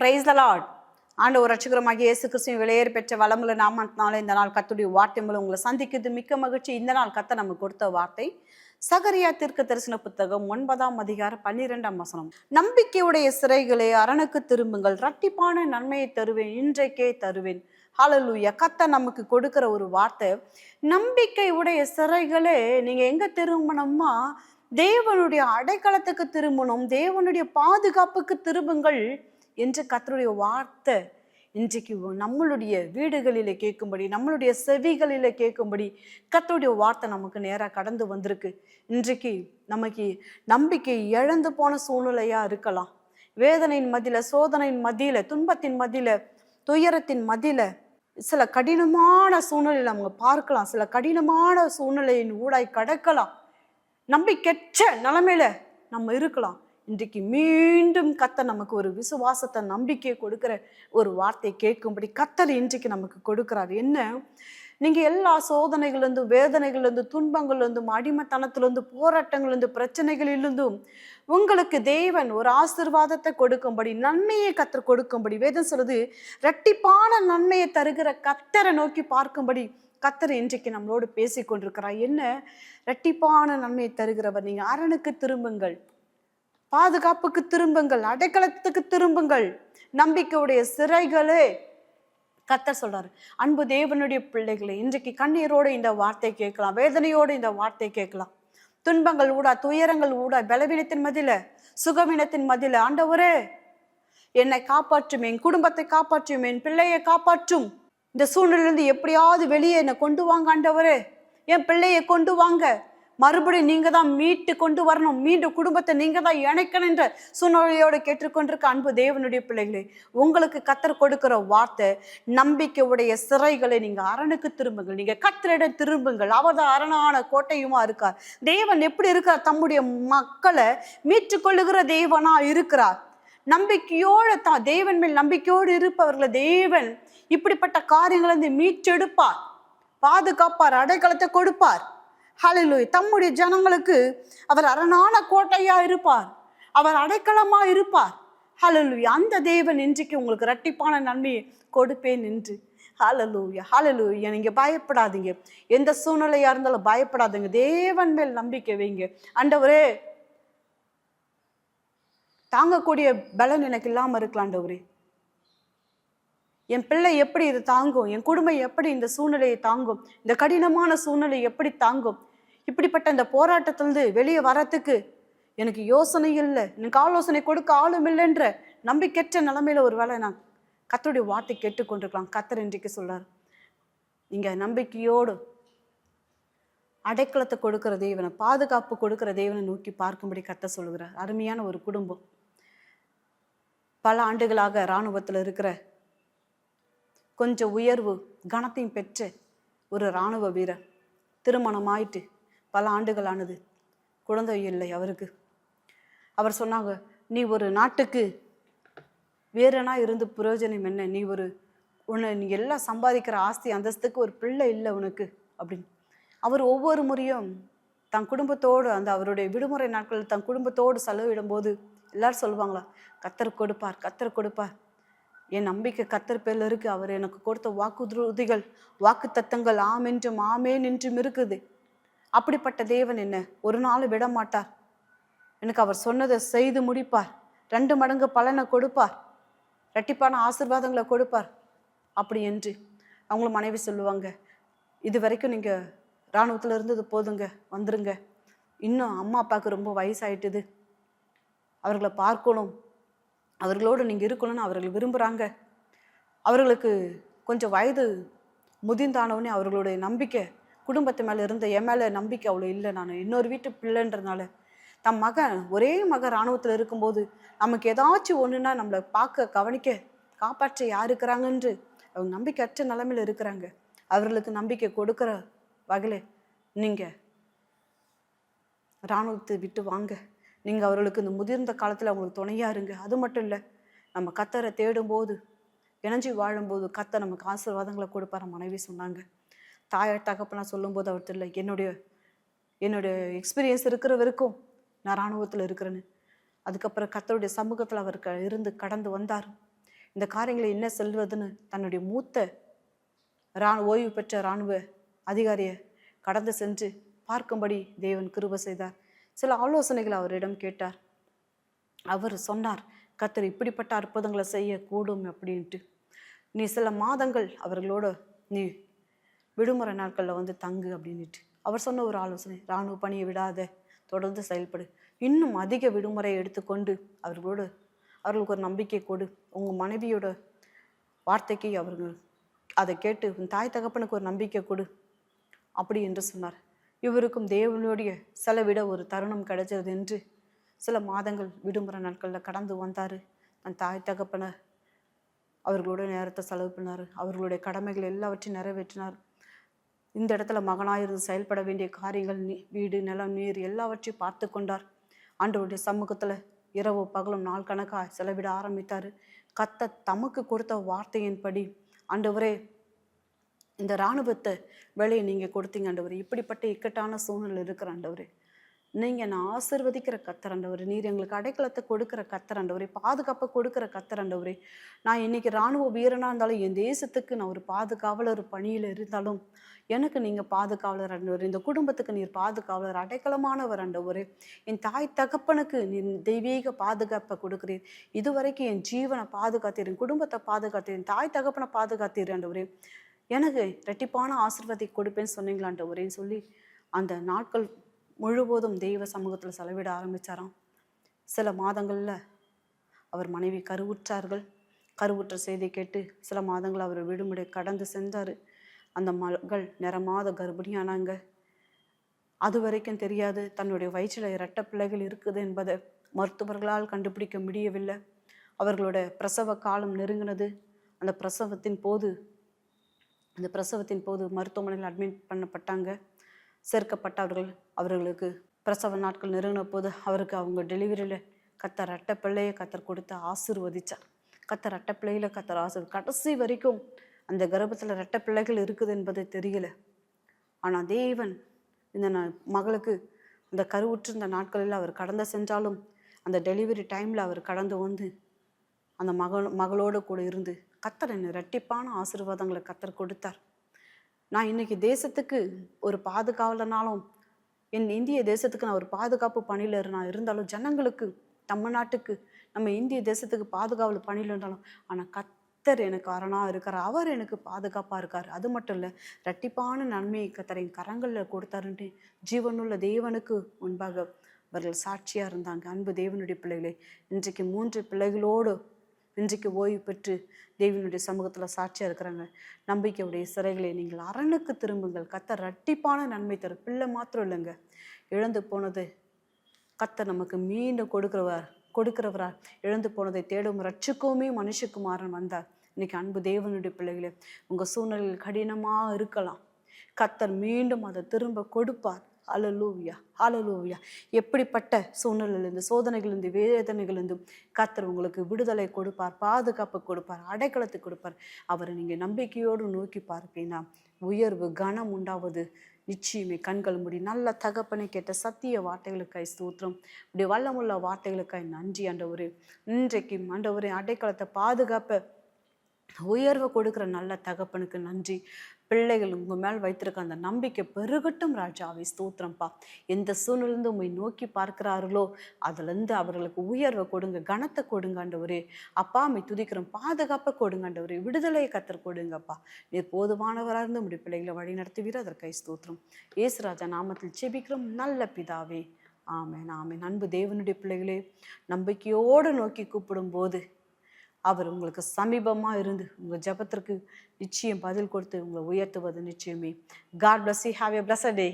Praise the lot ஆண்டு ஒரு ரட்சகரமாகிய இயேசு கிறிஸ்துவின் வெளியேறி பெற்ற வளமுள்ள நாமத்தினால இந்த நாள் கத்துடைய வார்த்தை மூலம் உங்களை சந்திக்குது மிக்க மகிழ்ச்சி. இந்த நாள் கத்த நமக்கு கொடுத்த வார்த்தை. சகரியா தீர்க்க தரிசன புத்தகம் ஒன்பதாம் அதிகாரம் பன்னிரெண்டாம் வசனம். நம்பிக்கையுடைய சிறைகளே அரணுக்கு திரும்புங்கள். ரட்டிப்பான நன்மையை தருவேன். இன்றைக்கே தருவேன். ஹலலூயா கத்த நமக்கு கொடுக்கிற ஒரு வார்த்தை. நம்பிக்கை உடைய சிறைகளே நீங்கள் எங்கே திரும்பணுமா தேவனுடைய அடைக்கலத்துக்கு திரும்பணும். தேவனுடைய பாதுகாப்புக்கு திரும்புங்கள். என்று கத்தருடைய வார்த்தை இன்றைக்கு நம்மளுடைய வீடுகளிலே கேட்கும்படி நம்மளுடைய செவிகளிலே கேட்கும்படி கத்தருடைய வார்த்தை நமக்கு நேராக கடந்து வந்திருக்கு. இன்றைக்கு நமக்கு நம்பிக்கை இழந்து போன சூழ்நிலையாக இருக்கலாம். வேதனையின் மதியில் சோதனையின் மதியில் துன்பத்தின் மதியில் துயரத்தின் மதியில் சில கடினமான சூழ்நிலையில் அவங்க பார்க்கலாம். சில கடினமான சூழ்நிலையின் ஊடாய் கடக்கலாம். நம்பிக்கைச்ச நிலைமையில நம்ம இருக்கலாம். இன்றைக்கு மீண்டும் கத்த நமக்கு ஒரு விசுவாசத்தை நம்பிக்கையை கொடுக்குற ஒரு வார்த்தை கேட்கும்படி கத்தர் இன்றைக்கு நமக்கு கொடுக்குறாரு. என்ன? நீங்கள் எல்லா சோதனைகளிலிருந்தும் வேதனைகள்லேருந்து துன்பங்கள்லேருந்தும் அடிமைத்தனத்திலிருந்து போராட்டங்கள்லேருந்து பிரச்சனைகளிலிருந்தும் உங்களுக்கு தேவன் ஒரு ஆசிர்வாதத்தை கொடுக்கும்படி நன்மையை கத்தர் கொடுக்கும்படி வேதம் சொல்லுது ரெட்டிப்பான நன்மையை தருகிற கத்தரை நோக்கி பார்க்கும்படி கத்தர் இன்றைக்கு நம்மளோடு பேசி கொண்டிருக்கிறார் என்ன? ரெட்டிப்பான நன்மையை தருகிறவர். நீங்கள் அரணுக்கு திரும்புங்கள். பாதுகாப்புக்கு திரும்புங்கள் அடைக்கலத்துக்கு திரும்புங்கள். நம்பிக்கையுடைய சிறைகளே கத்த சொல்றாரு. அன்பு தேவனுடைய பிள்ளைகளை இன்றைக்கு கண்ணீரோடு இந்த வார்த்தை கேட்கலாம் வேதனையோடு இந்த வார்த்தை கேட்கலாம். துன்பங்கள் ஊடா துயரங்கள் ஊடா பலவீனத்தின் மதியில சுகவீனத்தின் மதியில ஆண்டவரே என்னை காப்பாற்றும் என் குடும்பத்தை காப்பாற்றும் என் பிள்ளையை காப்பாற்றும். இந்த சூழ்நிலையிலிருந்து எப்படியாவது வெளியே என்னை கொண்டு வாங்க ஆண்டவரே. என் பிள்ளையை கொண்டு வாங்க. மறுபடியும் நீங்க தான் மீட்டு கொண்டு வரணும். மீண்டும் குடும்பத்தை நீங்க தான் இணைக்கணும் என்ற சூழ்நிலையோடு கேட்டுக்கொண்டிருக்க அன்பு தேவனுடைய பிள்ளைகளே உங்களுக்கு கத்தர் கொடுக்கிற வார்த்தை நம்பிக்கை உடைய சிறைகளை நீங்க அரணுக்கு திரும்புங்கள். நீங்க கத்தரிடம் திரும்புங்கள். அவர்தான் அரணான கோட்டையுமா இருக்கார். தேவன் எப்படி இருக்கார்? தம்முடைய மக்களை மீட்டு கொள்ளுகிற தேவனா இருக்கிறார். நம்பிக்கையோடு தான் தேவன் மேல் நம்பிக்கையோடு இருப்பவர்களை தேவன் இப்படிப்பட்ட காரியங்களை மீட்டெடுப்பார். பாதுகாப்பார் அடைக்கலத்தை கொடுப்பார். ஹalleluya. தம்முடைய ஜனங்களுக்கு அவர் அரணான கோட்டையாக இருப்பார். அவர் அடைக்கலமாக இருப்பார். ஹalleluya. அந்த தேவன் இன்றைக்கு உங்களுக்கு இரட்டிப்பான நன்மையை கொடுப்பேன் என்று. ஹalleluya. ஹalleluya. நீங்கள் பயப்படாதீங்க. எந்த சூழ்நிலையாக இருந்தாலும் பயப்படாதீங்க. தேவன் மேல் நம்பிக்கை வைங்க. ஆண்டவரே தாங்கக்கூடிய பலன் எனக்கு இல்லாமல் இருக்கலாம் ஆண்டவரே. என் பிள்ளை எப்படி இது தாங்கும்? என் குடும்பம் எப்படி இந்த சூழ்நிலையை தாங்கும்? இந்த கடினமான சூழ்நிலை எப்படி தாங்கும்? இப்படிப்பட்ட இந்த போராட்டத்திலிருந்து வெளியே வரத்துக்கு எனக்கு யோசனை இல்லை. எனக்கு ஆலோசனை கொடுக்க ஆளும் இல்லைன்ற நம்பிக்கற்ற நிலமையில ஒரு வேளை நான் கத்தருடைய வார்த்தை கேட்டுக்கொண்டிருக்கலாம். கத்தர் இன்றைக்கு சொல்றார். நீங்க நம்பிக்கையோடு அடைக்கலத்தை கொடுக்கிற தேவனை பாதுகாப்பு கொடுக்கிற தேவனை நோக்கி பார்க்கும்படி கத்த சொல்கிறார் அருமையான ஒரு குடும்பம். பல ஆண்டுகளாக இராணுவத்தில் இருக்கிற கொஞ்சம் உயர்வு கனத்தையும் பெற்ற ஒரு இராணுவ வீரர். திருமணம் ஆயிட்டு பல ஆண்டுகள் ஆனது குழந்தை இல்லை அவருக்கு. அவர் சொன்னாங்க நீ ஒரு நாட்டுக்கு வேறனா இருந்து பிரயோஜனம் என்ன? நீ ஒரு உன்னை நீ எல்லாம் சம்பாதிக்கிற ஆஸ்தி அந்தஸ்துக்கு ஒரு பிள்ளை இல்லை உனக்கு. அப்படின்னு. அவர் ஒவ்வொரு முறையும் தன் குடும்பத்தோடு அந்த அவருடைய விடுமுறை நாட்களில் தன் குடும்பத்தோடு செலவிடும்போது எல்லாரும் சொல்லுவாங்களா கத்தர் கொடுப்பார் கத்தர் கொடுப்பார். என் நம்பிக்கை கத்தர் பேரில் இருக்கு. அவர் எனக்கு கொடுத்த வாக்குறுதிகள் வாக்கு தத்தங்கள் ஆம் என்றும் ஆமேன் என்றும் இருக்குது. அப்படிப்பட்ட தேவன் என்ன? ஒரு நாள் விட மாட்டார் எனக்கு அவர் சொன்னதை செய்து முடிப்பார். ரெண்டு மடங்கு பலனை கொடுப்பார். ரெட்டிப்பான ஆசீர்வாதங்களை கொடுப்பார். அப்படி என்று அவங்களும் மனைவி சொல்லுவாங்க இது வரைக்கும் நீங்கள் இராணுவத்தில் இருந்தது போதுங்க வந்துருங்க. இன்னும் அம்மா அப்பாவுக்கு ரொம்ப வயசாயிட்டுது. அவர்களை பார்க்கணும். அவர்களோடு நீங்கள் இருக்கணும்னு அவர்கள் விரும்புகிறாங்க அவர்களுக்கு கொஞ்சம் வயது முதிர்ந்தானவனே அவர்களுடைய நம்பிக்கை குடும்பத்து மேலே இருந்த என் மேலே நம்பிக்கை அவ்வளோ இல்லை நான். இன்னொரு வீட்டு பிள்ளைன்றதுனால. தம் மகன் ஒரே மகன் இராணுவத்தில் இருக்கும்போது நமக்கு ஏதாச்சும் ஒன்றுனா நம்மளை பார்க்க கவனிக்க காப்பாற்ற யார் இருக்கிறாங்கன்று அவங்க நம்பிக்கையற்ற நிலமையில் இருக்கிறாங்க. அவர்களுக்கு நம்பிக்கை கொடுக்குற வகையில் நீங்கள் இராணுவத்தை விட்டு வாங்க. நீங்கள் அவர்களுக்கு இந்த முதிர்ந்த காலத்தில் அவங்களுக்கு துணையா இருங்க. அது மட்டும் இல்லை நம்ம கத்தரை தேடும்போது இணைஞ்சி வாழும்போது கத்தை நமக்கு ஆசீர்வாதங்களை கொடுப்பார மனைவி சொன்னாங்க. தாயார் தகப்பனா சொல்லும்போது அவர் என்னுடைய என்னுடைய எக்ஸ்பீரியன்ஸ் இருக்கிற வரைக்கும் நான் இராணுவத்தில் இருக்கிறேன்னு. அதுக்கப்புறம் கத்தருடைய சமூகத்தில் அவர் க- இருந்து கடந்து வந்தார். இந்த காரியங்களை என்ன செல்வதுன்னு தன்னுடைய மூத்த ரா ஓய்வு பெற்ற இராணுவ அதிகாரியை கடந்து சென்று பார்க்கும்படி தேவன் கிருப செய்தார். சில ஆலோசனைகளை அவரிடம் கேட்டார். அவர் சொன்னார் கத்தர் இப்படிப்பட்ட அற்புதங்களை செய்யக்கூடும் அப்படின்ட்டு. நீ சில மாதங்கள் அவர்களோட நீ விடுமுறை நாட்களில் வந்து தங்கு அப்படின்னுட்டு. அவர் சொன்ன ஒரு ஆலோசனை இராணுவ பணியை விடாத தொடர்ந்து செயல்படு. இன்னும் அதிக விடுமுறை எடுத்துக்கொண்டு அவர்களோடு அவர்களுக்கு ஒரு நம்பிக்கை கொடு. உங்கள் மனைவியோட வார்த்தைக்கு அவர்கள் அதை கேட்டு உன் தாய் தகப்பனுக்கு ஒரு நம்பிக்கை கொடு அப்படி என்று சொன்னார். இவருக்கும் தேவனுடைய செலவிட ஒரு தருணம் கிடைச்சது என்று சில மாதங்கள் விடுமுறை நாட்களில் கடந்து வந்தார். தன் தாய் தகப்பனை அவர்களோட நேரத்தை செலவு பண்ணார். அவர்களுடைய கடமைகள் எல்லாவற்றையும் நிறைவேற்றினார். இந்த இடத்துல மகனாயிருந்து செயல்பட வேண்டிய காரியங்கள் வீடு நிலம் நீர் எல்லாவற்றையும் பார்த்து கொண்டார். ஆண்டவருடைய சமூகத்தில் இரவு பகலும் நாள் கணக்காக செலவிட ஆரம்பித்தார். கத்த தமக்கு கொடுத்த வார்த்தையின்படி ஆண்டவரே இந்த இராணுவத்தை வேலையை நீங்கள் கொடுத்தீங்க ஆண்டவர். இப்படிப்பட்ட இக்கட்டான சூழ்நிலை இருக்கிற ஆண்டவரே. நீங்கள் நான் ஆசிர்வதிக்கிற கத்தரண்டவர் நீர் எங்களுக்கு அடைக்கலத்தை கொடுக்குற கத்தரண்டவரே பாதுகாப்பை கொடுக்குற கத்தரண்டவரே நான் இன்னைக்கு இராணுவ வீரனாக இருந்தாலும் என் தேசத்துக்கு நான் ஒரு பாதுகாவலர் பணியில் இருந்தாலும் எனக்கு நீங்கள் பாதுகாவலர் அண்டவர். இந்த குடும்பத்துக்கு நீர் பாதுகாவலர் அடைக்கலமானவர் அண்டவர். என் தாய் தகப்பனுக்கு நீ தெய்வீக பாதுகாப்பை கொடுக்குறீர். இதுவரைக்கும் என் ஜீவனை பாதுகாத்தீர் என் குடும்பத்தை பாதுகாத்தீர் என் தாய் தகப்பனை பாதுகாத்தீர் ஆண்டவரே எனக்கு ரெட்டிப்பான ஆசிர்வாதி கொடுப்பேன்னு சொன்னீங்களாண்டவரேன்னு சொல்லி அந்த நாட்கள் முழுவதும் தெய்வ சமூகத்தில் செலவிட ஆரம்பித்தாராம் சில மாதங்களில் அவர் மனைவி கருவுற்றார்கள். கருவுற்ற செய்தி கேட்டு சில மாதங்கள் அவர் விடுமுறை கடந்து சென்றார். அந்த மகள் நிறமாத கர்ப்பிணியானாங்க. அது வரைக்கும் தெரியாது தன்னுடைய வயிற்றில் இரட்ட பிள்ளைகள் இருக்குது என்பதை மருத்துவர்களால் கண்டுபிடிக்க முடியவில்லை. அவர்களோட பிரசவ காலம் நெருங்கினது. அந்த பிரசவத்தின் போது அந்த பிரசவத்தின் போது மருத்துவமனையில் அட்மிட் பண்ணப்பட்டாங்க. சேர்க்கப்பட்டவர்கள் அவர்களுக்கு பிரசவ நாட்கள் நெருங்கின போது அவருக்கு அவங்க டெலிவரியில் கத்தர் ரெட்டை பிள்ளையை கத்தர் கொடுத்து ஆசிர்வதித்தார் கத்தர் ரெட்டை கத்தர் ஆசிர் கடைசி வரைக்கும் அந்த கர்ப்பத்தில் ரெட்ட பிள்ளைகள் இருக்குது என்பது தெரியல. ஆனால் தேவன் இந்த நான் மகளுக்கு அந்த கருவுற்றிருந்த நாட்களில் அவர் கடந்து சென்றாலும் அந்த டெலிவரி டைமில் அவர் கடந்து வந்து அந்த மகள் மகளோடு கூட இருந்து கத்தர் என்ன ரெட்டிப்பான ஆசீர்வாதங்களை கத்தர் கொடுத்தார். நான் இன்னைக்கு தேசத்துக்கு ஒரு பாதுகாவலனாலும் என் இந்திய தேசத்துக்கு நான் ஒரு பாதுகாப்பு பணியில் நான் இருந்தாலும் ஜனங்களுக்கு தமிழ்நாட்டுக்கு நம்ம இந்திய தேசத்துக்கு பாதுகாவல் பணியில் இருந்தாலும் ஆனால் கத்தர் எனக்கு அரணாக இருக்கார். அவர் எனக்கு பாதுகாப்பாக இருக்கார். அது மட்டும் இல்லை ரெட்டிப்பான நன்மையை கத்தர் என் கரங்களில் கொடுத்தாருன்ட்டு ஜீவனுள்ள தேவனுக்கு முன்பாக அவர்கள் சாட்சியாக இருந்தாங்க. அன்பு தேவனுடைய பிள்ளைகளே இன்றைக்கு மூன்று பிள்ளைகளோடு இன்றைக்கு ஓய்வு பெற்று தேவனுடைய சமூகத்தில் சாட்சியாக இருக்கிறாங்க. நம்பிக்கையுடைய சிறைகளை நீங்கள் அரணுக்கு திரும்புங்கள். கத்த ரட்டிப்பான நன்மை தரும் பிள்ளை மாத்திரம் இல்லைங்க. இழந்து போனது கத்த நமக்கு மீண்டும் கொடுக்கிறவர் கொடுக்கிறவரா இழந்து போனதை தேடும் ரட்சிக்கவுமே மனுஷகுமாரன் வந்தார். இன்னைக்கு அன்பு தேவனுடைய பிள்ளைகளே உங்கள் சூழ்நிலையில் கடினமாக இருக்கலாம். கத்தர் மீண்டும் அதை திரும்ப கொடுப்பார். அலலூவியா அலலூவியா எப்படிப்பட்ட சூழ்நிலையிலிருந்து சோதனைகளிலிருந்து வேதனைகளிலிருந்து கத்தர் உங்களுக்கு விடுதலை கொடுப்பார் பாதுகாப்பு கொடுப்பார் அடைக்கலத்தை கொடுப்பார். அவரை நீங்கள் நம்பிக்கையோடு நோக்கி பார்ப்பீங்கன்னா உயர்வு கனம் உண்டாவது நிச்சயமே கண்கள் முடி நல்ல தகப்பனை கேட்ட சத்திய வார்த்தைகளுக்காய் ஸ்தோத்திரம். இப்படி வல்லமுள்ள வார்த்தைகளுக்காய் நன்றி ஆண்டவரே. இன்றைக்கு ஆண்டவரே அடைக்கலத்தை பாதுகாப்பை உயர்வை கொடுக்குற நல்ல தகப்பனுக்கு நன்றி. பிள்ளைகள் உங்க மேல் வைத்திருக்க அந்த நம்பிக்கை பெருகட்டும் ராஜாவை ஸ்தோத்திரம்ப்பா எந்த சூழ்நிலிருந்து உண்மை நோக்கி பார்க்கிறார்களோ அதுலேருந்து அவர்களுக்கு உயர்வை கொடுங்க கனத்தை கொடுங்க ஆண்டவரே. அப்பா அம்மை துதிக்கிறோம் பாதுகாப்பை கொடுங்க ஆண்டவரே. விடுதலையை கத்தர் கொடுங்கப்பா. நீர் போதுமானவராக இருந்து உடைய பிள்ளைகளை வழி நடத்துவீர் அதற்கை ஸ்தோத்திரம். ஏசுராஜா நாமத்தில் செபிக்கிறோம் நல்ல பிதாவே. ஆமென் ஆமென். அன்பு தேவனுடைய பிள்ளைகளே நம்பிக்கையோடு நோக்கி கூப்பிடும்போது அவர் உங்களுக்கு சமீபமாக இருந்து உங்கள் ஜெபத்திற்கு நிச்சயம் பதில் கொடுத்து உங்களை உயர்த்துவது நிச்சயமே. God bless you have a blessed day